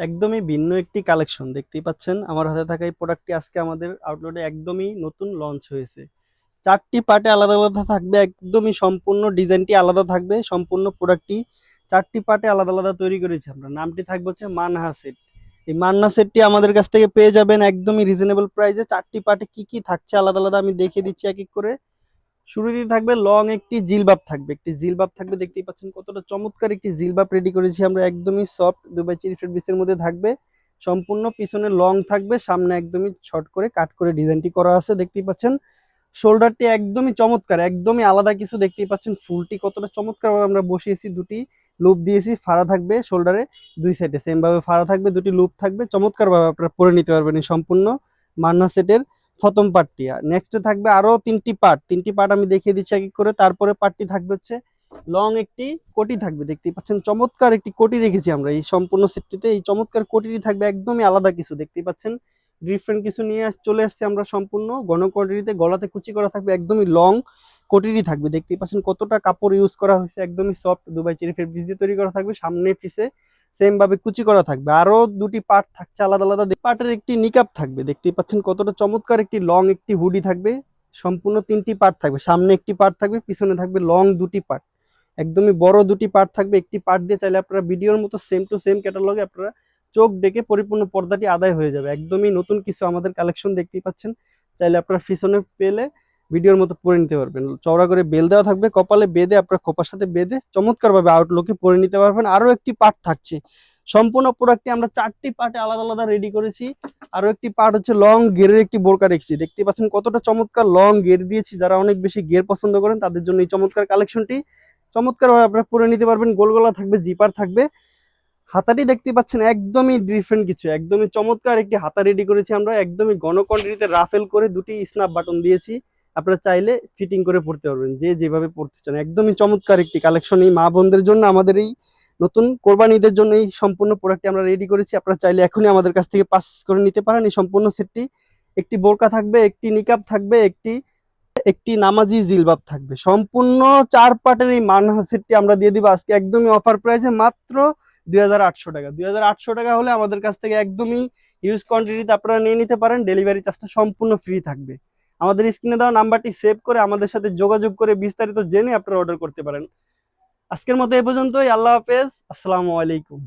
একদমই ভিন্ন একটি কালেকশন দেখতেই পাচ্ছেন, আমার হাতে থাকা এই প্রোডাক্টটি আজকে আমাদের আউটলেটে একদমই নতুন লঞ্চ হয়েছে। চারটি পার্টে আলাদা আলাদা থাকবে, একদমই সম্পূর্ণ ডিজাইনটি আলাদা থাকবে, সম্পূর্ণ প্রোডাক্টটি চারটি পার্টে আলাদা আলাদা তৈরি করেছি আমরা। নামটি থাকবে হচ্ছে মানহা সেট এই মান্না সেটটি আমাদের কাছ থেকে পেয়ে যাবেন একদমই রিজনেবল প্রাইসে চারটি পার্টে কি কি থাকছে আলাদা আলাদা আমি দেখিয়ে দিচ্ছি এক এক করে। শুরুতেই থাকবে লং একটি জিলবাব থাকবে। একটি জিলবাব থাকবে, দেখতেই পাচ্ছেন কতটা চমৎকার একটি জিলবাব রেডি করেছি আমরা, একদমই সফট দুবাই চিরি ফেব্রিক্সের মধ্যে থাকবে। সম্পূর্ণ পিছনে লং থাকবে, সামনে একদমই শর্ট করে কাট করে ডিজাইনটি করা আছে, দেখতেই পাচ্ছেন। শোল্ডারটি একদমই চমৎকার, একদমই আলাদা কিছু, দেখতেই পাচ্ছেন ফুলটি কতটা চমৎকার আমরা বসিয়েছি, দুটি লুপ দিয়েছি, ফাড়া থাকবে শোল্ডারে দুই সাইডে সেম ভাবে ফাড়া থাকবে, দুটি লুপ থাকবে চমৎকার ভাবে আপনারা পরে নিতে পারবেন সম্পূর্ণ মান্না সেটের প্রথম পার্টটি। নেক্সটে থাকবে আরও তিনটি পার্ট তিনটি পার্ট আমি দেখিয়ে দিচ্ছি এক করে। তারপরে পার্টটি থাকবে হচ্ছে লং একটি কোটি থাকবে। দেখতেই পাচ্ছেন, চমৎকার একটি কোটি দেখেছি আমরা এই সম্পূর্ণ সেটটিতে। এই চমৎকার কোটিটি থাকবে একদমই আলাদা কিছু। দেখতেই পাচ্ছেন ডিফারেন্ট কিছু নিয়ে চলে আসছে আমরা সম্পূর্ণ। গণ গলাতে কুচি করা থাকবে একদমই লং কোটিরই থাকবে। দেখতেই পাচ্ছেন কতটা কাপড় ইউজ করা হয়েছে, একদমই সফট দুবাই চেরি ফেব্রিক্স দিয়ে তৈরি করা থাকবে, সামনে পিছে সেম ভাবে কুচি করা থাকবে। আরও দুটি পার্ট থাকছে আলাদা আলাদা পার্টের একটি নিকাপ থাকবে, দেখতেই পাচ্ছেন কতটা চমৎকার একটি লং একটি হুডি থাকবে, সম্পূর্ণ তিনটি পার্ট থাকবে। সামনে একটি পার্ট থাকবে, পিছনে থাকবে লং দুটি পার্ট একদমই বড় দুটি পার্ট থাকবে, একটি পার্ট দিয়ে চাইলে আপনারা ভিডিওর মতো সেম টু সেম ক্যাটালগে আপনারা চোখ ডেকে পরিপূর্ণ পর্দাটি আদায় হয়ে যাবে। একদমই নতুন কিছু আমাদের কালেকশন দেখতেই পাচ্ছেন। চাইলে আপনারা পিছনে পেলে ভিডিওর মতো পরে নিতে পারবেন। চওড়া করে বেল দেওয়া থাকবে, কপালে বেঁধে আপনার খোপার সাথে বেঁধে চমৎকার ভাবে আউটলুকে পরে নিতে পারবেন। আরও একটি পার্ট থাকছে। সম্পূর্ণ প্রোডাক্টটি আমরা চারটি পার্টে আলাদা আলাদা রেডি করেছি। আরও একটি পার্ট হচ্ছে লং গেরের একটি বোরকা রেখেছি দেখতে পাচ্ছেন কতটা চমৎকার লং গের দিয়েছি। যারা অনেক বেশি গের পছন্দ করেন, তাদের জন্য এই চমৎকার কালেকশনটি চমৎকার ভাবে আপনারা পরে নিতে পারবেন। গোল গলা থাকবে জিপার থাকবে। হাতাটি দেখতে পাচ্ছেন একদমই ডিফারেন্ট কিছু, একদমই চমৎকার একটি হাতা রেডি করেছি আমরা। একদমই ঘন কোয়ান্টিটিতে রাফেল করে দুটি স্ন্যাপ বাটন দিয়েছি। আপনারা চাইলে ফিটিং করে পড়তে পারবেন। যে যেভাবে পড়তে চান। একদমই চমৎকার একটি কালেকশন এই মা বোনদের জন্য, আমাদের এই নতুন কোরবানিদের জন্য এই সম্পূর্ণ প্রোডাক্টটি আমরা রেডি করেছি। আপনারা চাইলে এখনই আমাদের কাছ থেকে পাস করে নিতে পারেন। এই সম্পূর্ণ সেটটি একটি বোরকা থাকবে, একটি নিকাব থাকবে, একটি একটি নামাজি জিলবাব থাকবে। সম্পূর্ণ চার পার্টের এই মানহা সেটটি আমরা দিয়ে দিব আজকে একদমই অফার প্রাইসে মাত্র দুই হাজার আটশো টাকা। দুই হাজার আটশো টাকা হলে আমাদের কাছ থেকে একদমই ইউজ কোয়ান্টিটিতে আপনারা নিয়ে নিতে পারেন। ডেলিভারি চার্জটা সম্পূর্ণ ফ্রি থাকবে। আমাদের স্ক্রিনে দেওয়া নাম্বারটি সেভ করে আমাদের সাথে যোগাযোগ করে বিস্তারিত জেনে আপনারা অর্ডার করতে পারেন। আজকের মতো এ পর্যন্তই, আল্লাহ হাফেজ, আসসালামু আলাইকুম।